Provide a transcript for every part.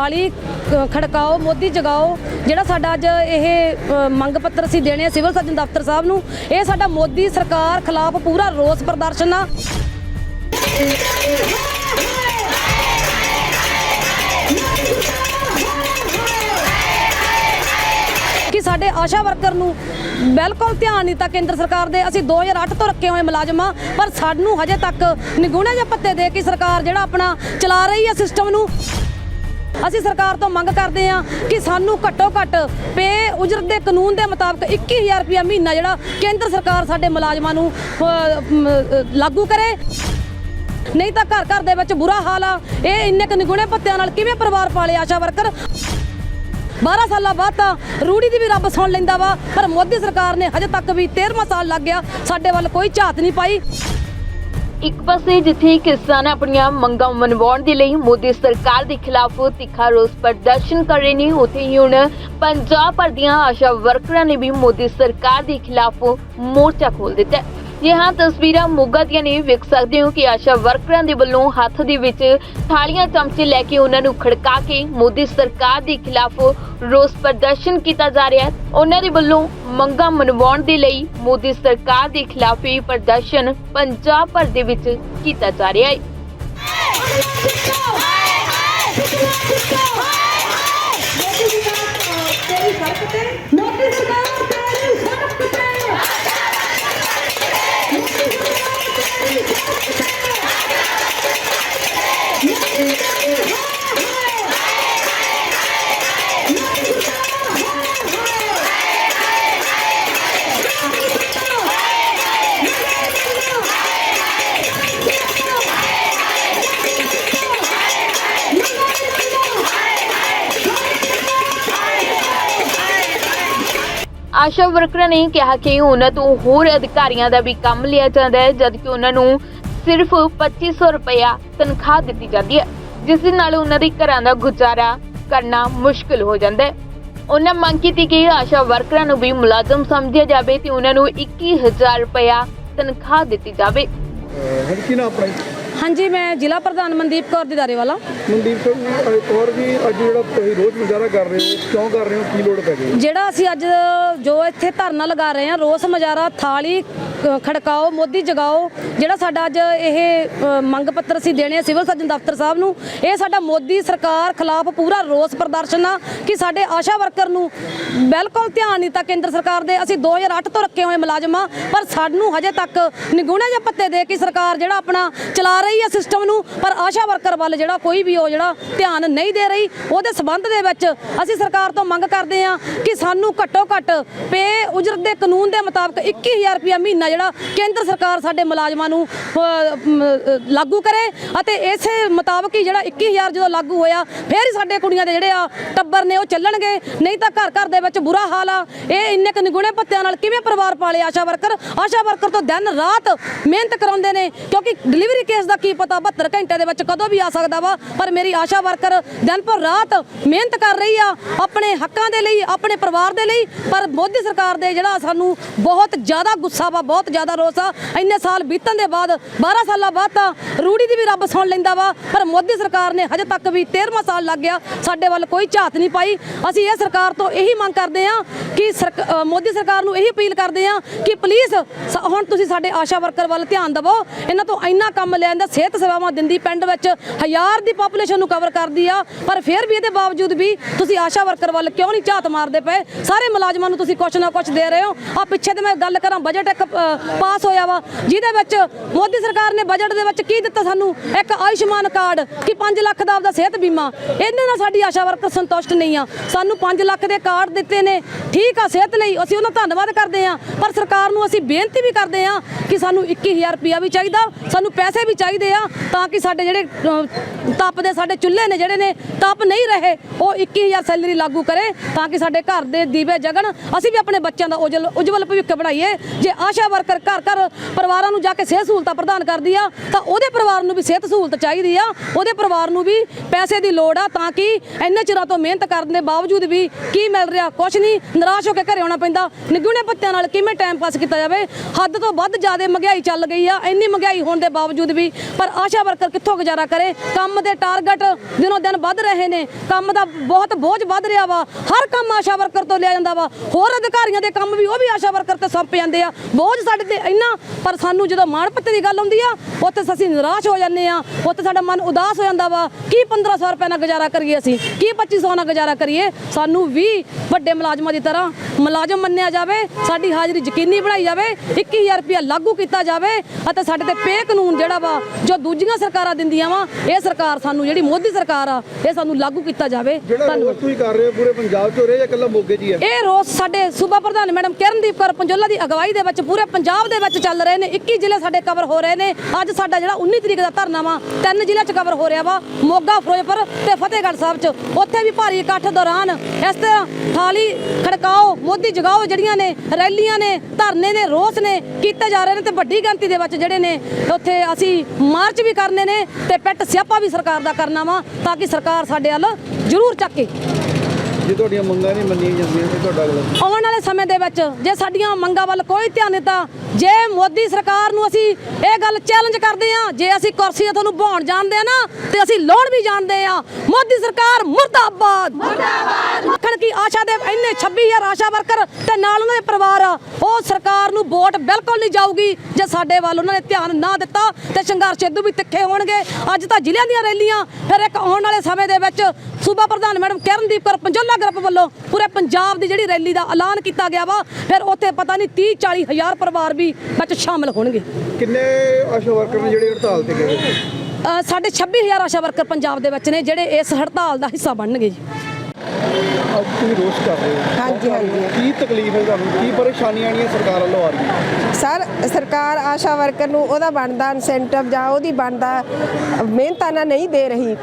ਥਾਲੀ ਕ- ਖੜਕਾਓ, ਮੋਦੀ ਜਗਾਓ, ਜਿਹੜਾ ਸਾਡਾ ਅੱਜ ਇਹ ਮੰਗ ਪੱਤਰ ਅਸੀਂ ਦੇਣੇ ਆ ਸਿਵਲ ਸਰਜਨ ਦਫ਼ਤਰ ਸਾਹਿਬ ਨੂੰ, ਇਹ ਸਾਡਾ ਮੋਦੀ ਸਰਕਾਰ ਖਿਲਾਫ ਪੂਰਾ ਰੋਸ ਪ੍ਰਦਰਸ਼ਨ ਆ। ਕਿ ਸਾਡੇ ਆਸ਼ਾ ਵਰਕਰ ਨੂੰ ਬਿਲਕੁਲ ਧਿਆਨ ਨਹੀਂ ਤਾਂ ਕੇਂਦਰ ਸਰਕਾਰ ਦੇ, ਅਸੀਂ 2008 ਤੋਂ ਰੱਖੇ ਹੋਏ ਮੁਲਾਜ਼ਮ ਆ ਪਰ ਸਾਨੂੰ ਹਜੇ ਤੱਕ ਨਿਗੁਣੇ ਜਿਹੇ ਪੱਤੇ ਦੇ ਕੇ ਸਰਕਾਰ ਜਿਹੜਾ ਆਪਣਾ ਚਲਾ ਰਹੀ ਹੈ ਸਿਸਟਮ ਨੂੰ ਅਸੀਂ ਸਰਕਾਰ ਤੋਂ ਮੰਗ ਕਰਦੇ ਹਾਂ ਕਿ ਸਾਨੂੰ ਘੱਟੋ ਘੱਟ ਪੇ ਉਜਰਤ ਦੇ ਕਾਨੂੰਨ ਦੇ ਮੁਤਾਬਕ 21000 ਰੁਪਇਆ ਮਹੀਨਾ ਜਿਹੜਾ ਕੇਂਦਰ ਸਰਕਾਰ ਸਾਡੇ ਮੁਲਾਜ਼ਮਾਂ ਨੂੰ ਲਾਗੂ ਕਰੇ। ਨਹੀਂ ਤਾਂ ਘਰ ਘਰ ਦੇ ਵਿੱਚ ਬੁਰਾ ਹਾਲ ਆ। ਇਹ ਇੰਨੇ ਕੁ ਨਿਗੁਣੇ ਪੱਤਿਆਂ ਨਾਲ ਕਿਵੇਂ ਪਰਿਵਾਰ ਪਾਲੇ ਆਸ਼ਾ ਵਰਕਰ? 12 ਸਾਲਾਂ ਬਾਅਦ ਤਾਂ ਰੂੜੀ ਦੀ ਵੀ ਰੱਬ ਸੁਣ ਲੈਂਦਾ ਵਾ, ਪਰ ਮੋਦੀ ਸਰਕਾਰ ਨੇ ਹਜੇ ਤੱਕ ਵੀ 13ਵਾਂ ਸਾਲ ਲੱਗ ਗਿਆ, ਸਾਡੇ ਵੱਲ ਕੋਈ ਝਾਤ ਨਹੀਂ ਪਾਈ। ਇੱਕ ਪਾਸੇ ਜਿੱਥੇ ਕਿਸਾਨ ਆਪਣੀਆਂ ਮੰਗਾਂ ਮਨਵਾਉਣ ਦੇ ਲਈ ਮੋਦੀ ਸਰਕਾਰ ਦੇ ਖਿਲਾਫ ਤਿੱਖਾ ਰੋਸ ਪ੍ਰਦਰਸ਼ਨ ਕਰ ਰਹੇ ਨੇ, ਉੱਥੇ ਹੀ ਹੁਣ ਪੰਜਾਬ ਭਰ ਦੀਆਂ ਆਸ਼ਾ ਵਰਕਰਾਂ ਨੇ ਵੀ ਮੋਦੀ ਸਰਕਾਰ ਦੇ ਖਿਲਾਫ ਮੋਰਚਾ ਖੋਲ ਦਿੱਤਾ ਹੈ ਹਾਂ, ਤਸਵੀਰਾਂ ਮੋਗਾ ਦੀਆਂ ਨੇ, ਵੇਖ ਸਕਦੇ ਹੋ ਕਿ ਆਸ਼ਾ ਵਰਕਰਾਂ ਦੇ ਵੱਲੋਂ ਹੱਥ ਦੇ ਵਿੱਚ ਥਾਲੀਆਂ ਚਮਚੇ ਲੈ ਕੇ ਉਹਨਾਂ ਨੂੰ ਖੜਕਾ ਕੇ ਮੋਦੀ ਸਰਕਾਰ ਦੇ ਖਿਲਾਫ ਰੋਸ ਪ੍ਰਦਰਸ਼ਨ ਕੀਤਾ ਜਾ ਰਿਹਾ ਹੈ। ਉਹਨਾਂ ਦੇ ਵੱਲੋਂ ਮੰਗਾਂ ਮਨਵਾਉਣ ਦੇ ਲਈ ਮੋਦੀ ਸਰਕਾਰ ਦੇ ਖਿਲਾਫ ਇਹ ਪ੍ਰਦਰਸ਼ਨ ਪੰਜਾਬ ਭਰ ਦੇ ਵਿੱਚ ਕੀਤਾ ਜਾ ਰਿਹਾ ਹੈ। ਆਸ਼ਾ ਵਰਕਰਾਂ ਨੇ ਕਿਹਾ ਕਿ ਉਹਨਾਂ ਤੋਂ ਹੋਰ ਅਧਿਕਾਰੀਆਂ ਦਾ ਵੀ ਕੰਮ ਲਿਆ ਜਾਂਦਾ ਹੈ, ਜਦਕਿ ਉਹਨਾਂ ਨੂੰ ਸਿਰਫ 2500 ਰੁਪਇਆ ਤਨਖਾਹ ਦਿੱਤੀ ਜਾਂਦੀ ਹੈ, ਜਿਸ ਦੇ ਨਾਲ ਉਹਨਾਂ ਦੇ ਘਰਾਂ ਦਾ ਗੁਜ਼ਾਰਾ ਕਰਨਾ ਮੁਸ਼ਕਲ ਹੋ ਜਾਂਦਾ ਹੈ। ਉਹਨਾਂ ਮੰਗ ਕੀਤੀ ਕਿ ਆਸ਼ਾ ਵਰਕਰਾਂ ਨੂੰ ਵੀ ਮੁਲਾਜ਼ਮ ਸਮਝਿਆ ਜਾਵੇ ਤੇ ਉਹਨਾਂ ਨੂੰ 21000 ਰੁਪਇਆ ਤਨਖਾਹ ਦਿੱਤੀ ਜਾਵੇ। ਕੀ ਨਾਮ ਆਪਣਾ ਹਾਂਜੀ ਮੈਂ ਜ਼ਿਲ੍ਹਾ ਪ੍ਰਧਾਨ ਮਨਦੀਪ ਕੌਰ ਦੀਦਾਰੇ ਵਾਲਾ। ਮਨਦੀਪ ਸਿੰਘ ਅ- ਔਰ ਵੀ ਅੱਜ ਜਿਹੜਾ ਤੁਸੀਂ ਰੋਜ਼ ਮੁਜ਼ਾਹਰਾ ਕਰ ਰਹੇ ਹੋ ਕਿਉਂ ਕਰ ਰਹੇ ਹੋ ਕੀ ਲੋੜ ਪੈ ਗਈ? ਜਿਹੜਾ ਅਸੀਂ ਅੱਜ ਜੋ ਇੱਥੇ ਧਰਨਾ ਲਗਾ ਰਹੇ ਹਾਂ ਰੋਸ ਮੁਜ਼ਾਹਰਾ ਥਾਲੀ ਖੜਕਾਓ, ਮੋਦੀ ਜਗਾਓ, ਜਿਹੜਾ ਸਾਡਾ ਅੱਜ ਇਹ ਮੰਗ ਪੱਤਰ ਅਸੀਂ ਦੇਣੇ ਆ ਸਿਵਲ ਸਰਜਨ ਦਫ਼ਤਰ ਸਾਹਿਬ ਨੂੰ, ਇਹ ਸਾਡਾ ਮੋਦੀ ਸਰਕਾਰ ਖਿਲਾਫ ਪੂਰਾ ਰੋਸ ਪ੍ਰਦਰਸ਼ਨ ਆ ਕਿ ਸਾਡੇ ਆਸ਼ਾ ਵਰਕਰ ਨੂੰ ਬਿਲਕੁਲ ਧਿਆਨ ਨਹੀਂ ਤਾਂ ਕੇਂਦਰ ਸਰਕਾਰ ਦੇ। ਅਸੀਂ 2008 ਤੋਂ ਰੱਖੇ ਹੋਏ ਮੁਲਾਜ਼ਮ ਆ, ਪਰ ਸਾਨੂੰ ਹਜੇ ਤੱਕ ਨਿਗੂਣੇ ਜਿਹੇ ਪੱਤੇ ਦੇ ਕੇ ਸਰਕਾਰ ਜਿਹੜਾ ਆਪਣਾ ਚਲਾ ਰਹੀ ਹੈ ਸਿਸਟਮ ਨੂੰ, ਪਰ ਆਸ਼ਾ ਵਰਕਰ ਵੱਲ ਜਿਹੜਾ ਕੋਈ ਵੀ ਉਹ ਜਿਹੜਾ ਧਿਆਨ ਨਹੀਂ ਦੇ ਰਹੀ, ਉਹਦੇ ਸਬੰਧ ਦੇ ਵਿੱਚ ਅਸੀਂ ਸਰਕਾਰ ਤੋਂ ਮੰਗ ਕਰਦੇ ਹਾਂ ਕਿ ਸਾਨੂੰ ਘੱਟੋ ਘੱਟ ਪੇ ਉਜਰਤ ਦੇ ਕਾਨੂੰਨ ਦੇ ਮੁਤਾਬਕ 21000 ਰੁਪਇਆ ਮਹੀਨਾ ਜਿਹੜਾ ਕੇਂਦਰ ਸਰਕਾਰ ਸਾਡੇ ਮੁਲਾਜ਼ਮਾਂ ਨੂੰ ਲਾਗੂ ਕਰੇ ਅਤੇ ਇਸੇ ਮੁਤਾਬਕ ਹੀ ਜਿਹੜਾ 21000 ਜਦੋਂ ਲਾਗੂ ਹੋਇਆ, ਫਿਰ ਹੀ ਸਾਡੇ ਕੁੜੀਆਂ ਦੇ ਜਿਹੜੇ ਆ ਟੱਬਰ ਨੇ ਉਹ ਚੱਲਣਗੇ। ਨਹੀਂ ਤਾਂ ਘਰ ਘਰ ਦੇ ਵਿੱਚ ਬੁਰਾ ਹਾਲ ਆ। ਇਹ ਇੰਨੇ ਕੁ ਨਿਗੁਣੇ ਪੱਤਿਆਂ ਨਾਲ ਕਿਵੇਂ ਪਰਿਵਾਰ ਪਾਲੇ ਆਸ਼ਾ ਵਰਕਰ? ਆਸ਼ਾ ਵਰਕਰ ਤੋਂ ਦਿਨ ਰਾਤ ਮਿਹਨਤ ਕਰਾਉਂਦੇ ਨੇ, ਕਿਉਂਕਿ ਡਿਲੀਵਰੀ ਕੇਸ ਦਾ ਕੀ ਪਤਾ 72 ਘੰਟੇ ਦੇ ਵਿੱਚ ਕਦੋਂ ਵੀ ਆ ਸਕਦਾ ਵਾ, ਪਰ ਮੇਰੀ ਆਸ਼ਾ ਵਰਕਰ ਦਿਨ ਪਰ ਰਾਤ ਮਿਹਨਤ ਕਰ ਰਹੀ ਆ, ਆਪਣੇ ਹੱਕਾਂ ਦੇ ਲਈ, ਆਪਣੇ ਪਰਿਵਾਰ ਦੇ ਲਈ, ਪਰ ਮੋਦੀ ਸਰਕਾਰ ਦੇ ਜਿਹੜਾ ਸਾਨੂੰ ਬਹੁਤ ਜ਼ਿਆਦਾ ਗੁੱਸਾ ਵਾ, ਬਹੁਤ ਬਹੁਤ ਜ਼ਿਆਦਾ ਰੋਸ ਆ। ਇੰਨੇ ਸਾਲ ਬੀਤਣ ਦੇ ਬਾਅਦ 12 ਸਾਲਾਂ ਬਾਅਦ ਤਾਂ ਰੂੜੀ ਦੀ ਵੀ ਰੱਬ ਸੁਣ ਲੈਂਦਾ ਵਾ। ਪਰ ਮੋਦੀ ਸਰਕਾਰ ਨੇ ਹਜੇ ਤੱਕ ਵੀ 13ਵਾਂ ਸਾਲ ਲੱਗ ਗਿਆ, ਸਾਡੇ ਵੱਲ ਕੋਈ ਝਾਤ ਨਹੀਂ ਪਾਈ। ਅਸੀਂ ਇਹ ਸਰਕਾਰ ਤੋਂ ਇਹੀ ਮੰਗ ਕਰਦੇ ਹਾਂ ਕਿ ਮੋਦੀ ਸਰਕਾਰ ਨੂੰ ਇਹੀ ਅਪੀਲ ਕਰਦੇ ਹਾਂ ਕਿ ਪਲੀਜ਼ ਹੁਣ ਤੁਸੀਂ ਸਾਡੇ ਆਸ਼ਾ ਵਰਕਰ ਵੱਲ ਧਿਆਨ ਦਿਵੋ। ਇਹਨਾਂ ਤੋਂ ਇੰਨਾ ਕੰਮ ਲੈਣ ਦਾ ਸਿਹਤ ਸੇਵਾਵਾਂ ਦਿੰਦੀ ਪਿੰਡ ਵਿੱਚ, ਹਜ਼ਾਰ ਦੀ ਪੋਪੂਲੇਸ਼ਨ ਨੂੰ ਕਵਰ ਕਰਦੀ ਆ। ਪਰ ਫਿਰ ਵੀ ਇਹਦੇ ਬਾਵਜੂਦ ਵੀ ਤੁਸੀਂ ਆਸ਼ਾ ਵਰਕਰ ਵੱਲ ਕਿਉਂ ਨਹੀਂ ਝਾਤ ਮਾਰਦੇ ਪਏ? ਸਾਰੇ ਮੁਲਾਜ਼ਮਾਂ ਨੂੰ ਤੁਸੀਂ ਕੁਛ ਨਾ ਕੁਛ ਦੇ ਰਹੇ ਹੋ। ਆ ਪਿੱਛੇ ਤੇ ਮੈਂ ਗੱਲ ਕਰਾਂ ਬਜਟ ਇੱਕ ਪਾਸ ਹੋਇਆ ਵਾ ਜਿਹਦੇ ਵਿੱਚ ਮੋਦੀ ਸਰਕਾਰ ਨੇ ਬਜਟ ਦੇ ਵਿੱਚ ਕੀ ਦਿੱਤਾ ਸਾਨੂੰ? ਇੱਕ ਆਯੁਸ਼ਮਾਨ ਕਾਰਡ ਕਿ 5 ਲੱਖ ਦਾ ਆਪਦਾ ਸਿਹਤ ਬੀਮਾ। ਇਹਦੇ ਨਾਲ ਸਾਡੀ ਆਸ਼ਾ ਵਰਕਰ ਸੰਤੁਸ਼ਟ ਨਹੀਂ ਆ। ਸਾਨੂੰ 5 ਲੱਖ ਦੇ ਕਾਰਡ ਦਿੱਤੇ ਨੇ। ਠੀਕ ਆ ਸਿਹਤ ਲਈ ਅਸੀਂ ਉਹਨਾਂ ਦਾ ਧੰਨਵਾਦ ਕਰਦੇ ਆ। ਪਰ ਸਰਕਾਰ ਨੂੰ ਅਸੀਂ ਬੇਨਤੀ ਵੀ ਕਰਦੇ ਆ ਕਿ ਸਾਨੂੰ 21000 ਰੁਪਇਆ ਵੀ ਚਾਹੀਦਾ ਸਾਨੂੰ ਪੈਸੇ ਵੀ ਚਾਹੀਦੇ ਆ ਤਾਂ ਕਿ ਸਾਡੇ ਜਿਹੜੇ ਅ, ਤਪਦੇ ਸਾਡੇ ਚੁੱਲ੍ਹੇ ਨੇ ਜਿਹੜੇ ਨੇ ਤਪ ਨਹੀਂ ਰਹੇ ਉਹ 21000 ਸੈਲਰੀ ਲਾਗੂ ਕਰੇ ਤਾਂ ਕਿ ਸਾਡੇ ਘਰ ਦੇ ਦੀਵੇ ਜਗਣ। ਅਸੀਂ ਵੀ ਆਪਣੇ ਬੱਚਿਆਂ ਦਾ ਉਜਲ ਉਜਵਲ ਭਵਿੱਖ ਬਣਾਈਏ। ਜੇ ਆਸ਼ਾ ਵਰਕਰ ਵਰਕਰ ਘਰ ਘਰ ਪਰਿਵਾਰਾਂ ਨੂੰ ਜਾ ਕੇ ਸਿਹਤ ਸਹੂਲਤਾਂ ਪ੍ਰਦਾਨ ਕਰਦੀ ਆ, ਤਾਂ ਉਹਦੇ ਪਰਿਵਾਰ ਨੂੰ ਵੀ ਸਿਹਤ ਸਹੂਲਤ ਚਾਹੀਦੀ ਆ। ਉਹਦੇ ਪਰਿਵਾਰ ਨੂੰ ਵੀ ਪੈਸੇ ਦੀ ਲੋੜ ਆ, ਤਾਂ ਕਿ ਇੰਨੇ ਚਿਰਾਂ ਤੋਂ ਮਿਹਨਤ ਕਰਨ ਦੇ ਬਾਵਜੂਦ ਵੀ ਕੀ ਮਿਲ ਰਿਹਾ, ਕੁਛ ਨਹੀਂ, ਨਿਰਾਸ਼ ਹੋ ਕੇ ਘਰੇ ਆਉਣਾ ਪੈਂਦਾ। ਨਿਗੂਣੇ ਪੱਤਿਆਂ ਨਾਲ ਕਿਵੇਂ ਟਾਈਮ ਪਾਸ ਕੀਤਾ ਜਾਵੇ? ਹੱਦ ਤੋਂ ਵੱਧ ਜ਼ਿਆਦਾ ਮਹਿੰਗਾਈ ਚੱਲ ਗਈ ਆ, ਇੰਨੀ ਮਹਿੰਗਾਈ ਹੋਣ ਦੇ ਬਾਵਜੂਦ ਵੀ। ਪਰ ਆਸ਼ਾ ਵਰਕਰ ਕਿੱਥੋਂ ਗੁਜ਼ਾਰਾ ਕਰੇ? ਕੰਮ ਦੇ ਟਾਰਗੇਟ ਦਿਨੋ ਦਿਨ ਵੱਧ ਰਹੇ ਨੇ। ਕੰਮ ਦਾ ਬਹੁਤ ਬੋਝ ਵੱਧ ਰਿਹਾ ਵਾ। ਹਰ ਕੰਮ ਆਸ਼ਾ ਵਰਕਰ ਤੋਂ ਲਿਆ ਜਾਂਦਾ ਵਾ। ਹੋਰ ਅਧਿਕਾਰੀਆਂ ਦੇ ਕੰਮ ਵੀ ਉਹ ਵੀ ਆਸ਼ਾ ਵਰਕਰ ਤੇ ਸੌਂਪ ਜਾਂਦੇ ਆ। ਬੋਝ ਸਾਡੇ ਤੇ ਇੰਨਾ, ਪਰ ਸਾਨੂੰ ਜਦੋਂ ਮਾਣ ਪੱਤੇ ਦੀ ਗੱਲ ਆਉਂਦੀ ਆ, ਉੱਥੇ ਅਸੀਂ ਨਿਰਾਸ਼ ਹੋ ਜਾਂਦੇ ਆ, ਉੱਥੇ ਸਾਡਾ ਮਨ ਉਦਾਸ ਹੋ ਜਾਂਦਾ ਵਾ। ਕੀ 1500 ਰੁਪਏ ਨਾਲ ਗੁਜ਼ਾਰਾ ਕਰੀਏ ਅਸੀਂ? ਕੀ 2500 ਨਾਲ ਗੁਜ਼ਾਰਾ ਕਰੀਏ? ਸਾਨੂੰ ਵੀ ਵੱਡੇ ਮੁਲਾਜ਼ਮਾਂ ਦੀ ਤਰ੍ਹਾਂ ਮੁਲਾਜ਼ਮ ਮੰਨਿਆ ਜਾਵੇ ਸਾਡੀ ਹਾਜ਼ਰੀ ਯਕੀਨੀ ਬਣਾਈ ਜਾਵੇ 21000 ਰੁਪਏ ਲਾਗੂ ਕੀਤਾ ਜਾਵੇ ਅਤੇ ਸਾਡੇ ਤੇ ਪੇ ਕਾਨੂੰਨ ਜਿਹੜਾ ਵਾ ਜੋ ਦੂਜੀਆਂ ਸਰਕਾਰਾਂ ਦਿੰਦੀਆਂ ਵਾ ਇਹ ਸਰਕਾਰ ਸਾਨੂੰ ਜਿਹੜੀ ਮੋਦੀ ਸਰਕਾਰ ਆ ਇਹ ਸਾਨੂੰ ਲਾਗੂ ਕੀਤਾ ਜਾਵੇ। ਧੰਨਵਾਦ। ਤੁਸੀਂ ਕਰ ਰਹੇ ਹੋ ਪੂਰੇ ਪੰਜਾਬ 'ਚ ਹੋ ਰਿਹਾ ਜਾਂ ਇਕੱਲਾ ਮੋਗੇ 'ਚ ਹੀ ਹੈ? ਇਹ ਰੋਸ ਸਾਡੇ ਸੂਬਾ ਪ੍ਰਧਾਨ ਮੈਡਮ ਕਿਰਨਦੀਪ ਕੌਰ ਪੰਜੋਲਾ ਦੀ ਅਗਵਾਈ ਦੇ ਵਿੱਚ ਪੂਰੇ ਪੰਜਾਬ ਦੇ ਵਿੱਚ ਚੱਲ ਰਹੇ ਨੇ 21 ਜ਼ਿਲ੍ਹੇ ਸਾਡੇ ਕਵਰ ਹੋ ਰਹੇ ਨੇ। ਅੱਜ ਸਾਡਾ ਜਿਹੜਾ 19 ਤਰੀਕ ਦਾ ਧਰਨਾ ਵਾ ਤਿੰਨ ਜ਼ਿਲ੍ਹਿਆਂ 'ਚ ਕਵਰ ਹੋ ਰਿਹਾ ਵਾ ਮੋਗਾ ਫਿਰੋਜ਼ਪੁਰ ਤੇ ਫਤਿਹਗੜ੍ਹ ਸਾਹਿਬ 'ਚ। ਉੱਥੇ ਵੀ ਭਾਰੀ ਇਕੱਠ ਦੌਰਾਨ ਇਸ ਤਰ੍ਹਾਂ ਥਾਲੀ ਖੜਕਾਓ ਮੋਦੀ ਜਗਾਓ ਜਿਹੜੀਆਂ ਨੇ ਰੈਲੀਆਂ ਨੇ ਧਰਨੇ ਨੇ ਰੋਸ ਨੇ ਕੀਤੇ ਜਾ ਰਹੇ ਨੇ ਤੇ ਵੱਡੀ ਗਿਣਤੀ ਦੇ ਵਿੱਚ ਜਿਹੜੇ ਨੇ ਉੱਥੇ ਅਸੀਂ ਮਾਰਚ ਵੀ ਕਰਨੇ ਨੇ ਤੇ ਪਿੱਟ ਸਿਆਪਾ ਵੀ ਸਰਕਾਰ ਦਾ ਕਰਨਾ ਵਾ ਤਾਂ ਕਿ ਸਰਕਾਰ ਸਾਡੇ ਵੱਲ ਜ਼ਰੂਰ ਚੱਕੇ। ਜੇ ਤੁਹਾਡੀਆਂ ਮੰਗਾਂ ਨਹੀਂ ਮੰਨੀਆਂ ਜਾਂਦੀਆਂ ਤੇ ਤੁਹਾਡਾ ਅਗਲਾ ਆਉਣ ਵਾਲੇ ਸਮੇਂ ਦੇ ਵਿੱਚ ਜੇ ਸਾਡੀਆਂ ਮੰਗਾਂ ਵੱਲ ਕੋਈ ਧਿਆਨ ਦਿੱਤਾ ਜੇ ਮੋਦੀ ਸਰਕਾਰ ਨੂੰ ਅਸੀਂ ਇਹ ਗੱਲ ਚੈਲੰਜ ਕਰਦੇ ਆ ਜੇ ਅਸੀਂ ਕੁਰਸੀ ਤੋਂ ਤੁਹਾਨੂੰ ਭਾਉਣ ਜਾਣਦੇ ਆ ਨਾ ਤੇ ਅਸੀਂ ਲਾਉਣ ਵੀ ਜਾਣਦੇ ਆ ਮੋਦੀ ਸਰਕਾਰ ਮੁਰਦਾਬਾਦ। ਮੁਰਦਾਬਾਦ। ਮੱਖਣ ਕੀ ਆਸ਼ਾ ਦੇ ਇੰਨੇ 26000 ਆਸ਼ਾ ਵਰਕਰ ਤੇ ਨਾਲ ਉਹਨਾਂ ਦੇ ਪਰਿਵਾਰ ਉਹ ਸਰਕਾਰ ਨੂੰ ਵੋਟ ਬਿਲਕੁਲ ਨਹੀਂ ਜਾਊਗੀ ਜੇ ਸਾਡੇ ਵੱਲ ਉਹਨਾਂ ਨੇ ਧਿਆਨ ਨਾ ਦਿੱਤਾ ਤੇ ਸੰਘਰਸ਼ ਇਦੋਂ ਵੀ ਤਿੱਖੇ ਹੋਣਗੇ। ਅੱਜ ਤਾਂ ਜ਼ਿਲ੍ਹਿਆਂ ਦੀਆਂ ਰੈਲੀਆਂ ਫਿਰ ਇੱਕ ਆਉਣ ਵਾਲੇ ਸਮੇਂ ਦੇ ਵਿੱਚ ਸੂਬਾ ਪ੍ਰਧਾਨ ਮੈਡਮ ਕਿਰਨਦੀਪ ਕੌਰ ਪੰਜੋਲਾ ਗਰੁੱਪ ਵੱਲੋਂ ਪੂਰੇ ਪੰਜਾਬ ਦੀ ਜਿਹੜੀ ਰੈਲੀ ਦਾ ਐਲਾਨ ਕੀਤਾ ਗਿਆ ਵਾ ਫਿਰ ਉੱਥੇ ਪਤਾ ਨਹੀਂ 30 40 ਹਜ਼ਾਰ ਪਰਿਵਾਰ ਵੀ ਵਿੱਚ ਸ਼ਾਮਲ ਹੋਣਗੇ। ਕਿੰਨੇ ਆਸ਼ਾ ਵਰਕਰ ਨੇ ਜਿਹੜੇ ਹੜਤਾਲ ਤੇ ਗਏ? ਸਾਡੇ 26000 ਆਸ਼ਾ ਵਰਕਰ ਪੰਜਾਬ ਦੇ ਵਿੱਚ ਨੇ ਜਿਹੜੇ ਇਸ ਹੜਤਾਲ ਦਾ ਹਿੱਸਾ ਬਣਨਗੇ ਜੀ। ਤੁਸੀਂ ਰੋਸ ਕਰ ਰਹੇ ਹੋ। ਹਾਂਜੀ ਹਾਂਜੀ। ਕੀ ਤਕਲੀਫ ਹੈ ਤੁਹਾਨੂੰ? ਕੀ ਪਰੇਸ਼ਾਨੀਆਂ ਆਣੀਆਂ ਸਰਕਾਰ ਵੱਲੋਂ ਆ ਰਹੀਆਂ? ਸਰ ਸਰਕਾਰ ਆਸ਼ਾ ਵਰਕਰ ਨੂੰ ਉਹਦਾ ਬਣਦਾ ਇਨਸੈਂਟਿਵ ਜਾਂ ਉਹਦੀ ਬਣਦਾ ਮਿਹਨਤਾਨਾ ਨਹੀਂ ਦੇ ਰਹੀ।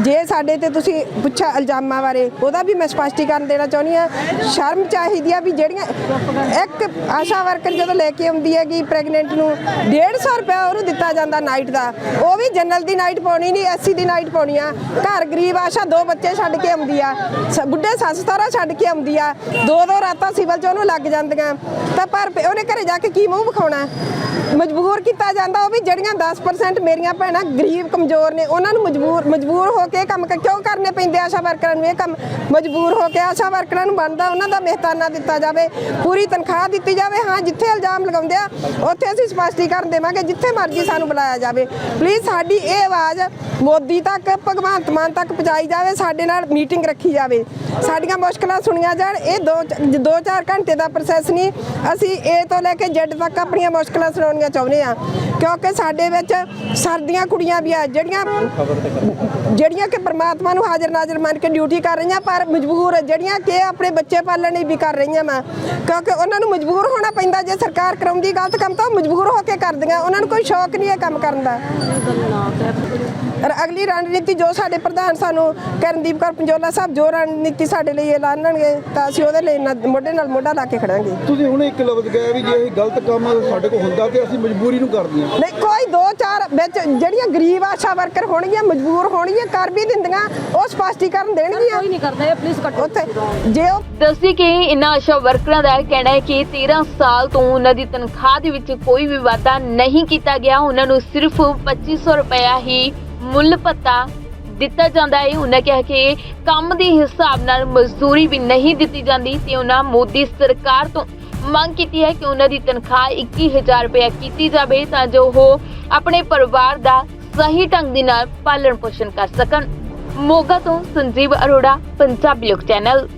ਜੇ ਸਾਡੇ ਤੇ ਤੁਸੀਂ ਪੁੱਛਿਆ ਇਲਜ਼ਾਮਾਂ ਬਾਰੇ ਉਹਦਾ ਵੀ ਮੈਂ ਸਪਸ਼ਟੀਕਰਨ ਦੇਣਾ ਚਾਹੁੰਦੀ ਆ ਸ਼ਰਮ ਚਾਹੀਦੀ ਆ ਵੀ ਜਿਹੜੀਆਂ ਇੱਕ ਆਸ਼ਾ ਵਰਕਰ ਜਦੋਂ ਲੈ ਕੇ ਆਉਂਦੀ ਹੈਗੀ ਪ੍ਰੈਗਨੈਂਟ ਨੂੰ 150 ਰੁਪਏ ਉਹਨੂੰ ਦਿੱਤਾ ਜਾਂਦਾ ਨਾਈਟ ਦਾ। ਉਹ ਵੀ ਜਨਰਲ ਦੀ ਨਾਈਟ ਪਾਉਣੀ ਨਹੀਂ ਐਸਸੀ ਦੀ ਨਾਈਟ ਪਾਉਣੀ ਆ। ਘਰ ਗਰੀਬ ਆਸ਼ਾ ਦੋ ਬੱਚੇ ਛੱਡ ਕੇ ਆਉਂਦੀ ਆ। ਬੁੱਢੇ ਸੱਸ ਸਹੁਰਾ ਛੱਡ ਕੇ ਆਉਂਦੀ ਆ। ਦੋ ਦੋ ਰਾਤਾਂ ਸਿਵਲ ਚ ਉਹਨੂੰ ਲੱਗ ਜਾਂਦੀਆਂ। ਤਾਂ ਪਰ ਉਹਨੇ ਘਰੇ ਜਾ ਕੇ ਕੀ ਮੂੰਹ ਵਿਖਾਉਣਾ? ਮਜਬੂਰ ਕੀਤਾ ਜਾਂਦਾ ਉਹ ਵੀ ਜਿਹੜੀਆਂ 10% ਮੇਰੀਆਂ ਭੈਣਾਂ ਗਰੀਬ, ਕਮਜ਼ੋਰ ਨੇ, ਉਹਨਾਂ ਨੂੰ ਮਜਬੂਰ ਮਜਬੂਰ ਹੋ ਕੇ ਕੰਮ ਕਿਉਂ ਕਰਨੇ ਪੈਂਦੇ ਆਸ਼ਾ ਵਰਕਰਾਂ ਨੂੰ? ਇਹ ਕੰਮ ਮਜਬੂਰ ਹੋ ਕੇ ਆਸ਼ਾ ਵਰਕਰਾਂ ਨੂੰ ਬਣਦਾ, ਉਹਨਾਂ ਦਾ ਮਹਿਤਾਨਾ ਦਿੱਤਾ ਜਾਵੇ, ਪੂਰੀ ਤਨਖਾਹ ਦਿੱਤੀ ਜਾਵੇ। ਹਾਂ, ਜਿੱਥੇ ਇਲਜ਼ਾਮ ਲਗਾਉਂਦੇ ਆ, ਉੱਥੇ ਅਸੀਂ ਸਪਸ਼ਟੀਕਰਨ ਦੇਵਾਂਗੇ, ਜਿੱਥੇ ਮਰਜ਼ੀ ਸਾਨੂੰ ਬੁਲਾਇਆ ਜਾਵੇ। ਪਲੀਜ਼ ਸਾਡੀ ਇਹ ਆਵਾਜ਼ ਮੋਦੀ ਤੱਕ, ਭਗਵੰਤ ਮਾਨ ਤੱਕ ਪਹੁੰਚਾਈ ਜਾਵੇ, ਸਾਡੇ ਨਾਲ ਮੀਟਿੰਗ ਰੱਖੀ ਜਾਵੇ। ਸਾਡੀਆਂ ਮੁਸ਼ਕਲਾਂ ਸੁਣੀਆਂ ਜਾਣ, ਇਹ ਦੋ ਦੋ ਚਾਰ ਘੰਟੇ ਦਾ ਪ੍ਰੋਸੈਸ ਨਹੀਂ। ਅਸੀਂ ਏ ਤੋਂ ਲੈ ਕੇ ਜੈਡ ਤੱਕ ਆਪਣੀਆਂ ਮੁਸ਼ਕਲਾਂ ਸੁਣਾਉਣੀਆਂ ਚਾਹੁੰਦੇ ਆ ਕਿਉਂਕਿ ਸਾਡੇ ਵਿੱਚ ਸਰਦੀਆਂ ਕੁੜੀਆਂ ਵੀ ਆ, ਜਿਹੜੀਆਂ ਜਿਹੜੀਆਂ ਕਿ ਪ੍ਰਮਾਤਮਾ ਨੂੰ ਹਾਜ਼ਰ ਨਾਜ਼ਰ ਮੰਨ ਕੇ ਡਿਊਟੀ ਕਰ ਰਹੀਆਂ, ਪਰ ਮਜਬੂਰ ਜਿਹੜੀਆਂ ਕਿ ਆਪਣੇ ਬੱਚੇ ਪਾਲਣ ਲਈ ਵੀ ਕਰ ਰਹੀਆਂ ਵਾ। ਕਿਉਂਕਿ ਉਹਨਾਂ ਨੂੰ ਮਜਬੂਰ ਹੋਣਾ ਪੈਂਦਾ, ਜੇ ਸਰਕਾਰ ਕਰਾਉਂਦੀ ਗਲਤ ਕੰਮ ਤਾਂ ਉਹ ਮਜਬੂਰ ਹੋ ਕੇ ਕਰਦੀਆਂ, ਉਹਨਾਂ ਨੂੰ ਕੋਈ ਸ਼ੌਕ ਨਹੀਂ ਹੈ ਕੰਮ ਕਰਨ ਦਾ। ਅਗਲੀ ਰਣਨੀਤੀ ਜੋ ਸਾਡੇ ਪ੍ਰਧਾਨ ਸਾਨੂੰ ਕਰਨਦੀਪ ਕੌਰ ਪੰਜੋਲਾ ਸਾਹਿਬ ਜੋ ਰਣਨੀਤੀ ਸਾਡੇ ਲਈ ਐਲਾਨਣਗੇ ਤਾਂ ਅਸੀਂ ਉਹਦੇ ਲਈ ਮੋਢੇ ਨਾਲ ਮੋਢਾ ਲਾ ਕੇ ਖੜਾਂਗੇ। ਤੁਸੀਂ ਹੁਣ ਇੱਕ ਲਫ਼ਜ਼ ਗਏ ਵੀ ਜੇ ਇਹ ਗਲਤ ਕੰਮ ਸਾਡੇ ਕੋਲ ਹੁੰਦਾ ਤੇ ਅਸੀਂ ਮਜਬੂਰੀ ਨੂੰ ਕਰਦੀਆਂ ਨਹੀਂ ਕੋਈ ਦੋ ਚਾਰ ਵਿੱਚ ਜਿਹੜੀਆਂ ਗਰੀਬ ਆਸ਼ਾ ਵਰਕਰ ਹੋਣਗੀਆਂ ਮਜਬੂਰ ਹੋਣਗੀਆਂ ਕਰ ਵੀ ਦਿੰਦੀਆਂ ਉਹ ਸਪਸ਼ਟੀਕਰਨ ਦੇਣਗੀਆਂ। ਕੋਈ ਨਹੀਂ ਕਰਦਾ ਇਹ ਪਲੀਜ਼ ਕੱਟੋ ਉੱਥੇ ਜੇ ਉਹ ਦੱਸੀ ਕਿ ਇਨ੍ਹਾਂ ਆਸ਼ਾ ਵਰਕਰਾਂ ਦਾ ਕਹਿਣਾ ਹੈ ਕਿ 13 ਸਾਲ ਤੋਂ ਉਹਨਾਂ ਦੀ ਤਨਖਾਹ ਦੇ ਵਿੱਚ ਕੋਈ ਵੀ ਵਾਧਾ ਨਹੀਂ ਕੀਤਾ ਗਿਆ। ਉਹਨਾਂ ਨੂੰ ਸਿਰਫ 2500 ਰੁਪਇਆ ਹੀ ਮੁੱਲ ਭੱਤਾ ਦਿੱਤਾ ਜਾਂਦਾ ਹੈ ਉਹਨਾਂ ਕਿਹਾ ਕਿ ਕੰਮ ਦੇ ਹਿਸਾਬ ਨਾਲ ਮਜ਼ਦੂਰੀ ਵੀ ਨਹੀਂ ਦਿੱਤੀ ਜਾਂਦੀ ਤੇ ਉਹਨਾਂ ਮੋਦੀ ਸਰਕਾਰ ਤੋਂ ਮੰਗ ਕੀਤੀ ਹੈ ਕਿ ਉਹਨਾਂ ਦੀ ਤਨਖਾਹ 21000 ਰੁਪਇਆ ਕੀਤੀ ਜਾਵੇ ਤਾਂ ਜੋ ਉਹ ਆਪਣੇ ਪਰਿਵਾਰ ਦਾ ਸਹੀ ਢੰਗ ਦੇ ਨਾਲ ਪਾਲਣ ਪੋਸ਼ਣ ਕਰ ਸਕਣ। ਮੋਗਾ ਤੋਂ ਸੰਜੀਵ ਅਰੋੜਾ, ਪੰਜਾਬੀ ਲੋਕ ਚੈਨਲ।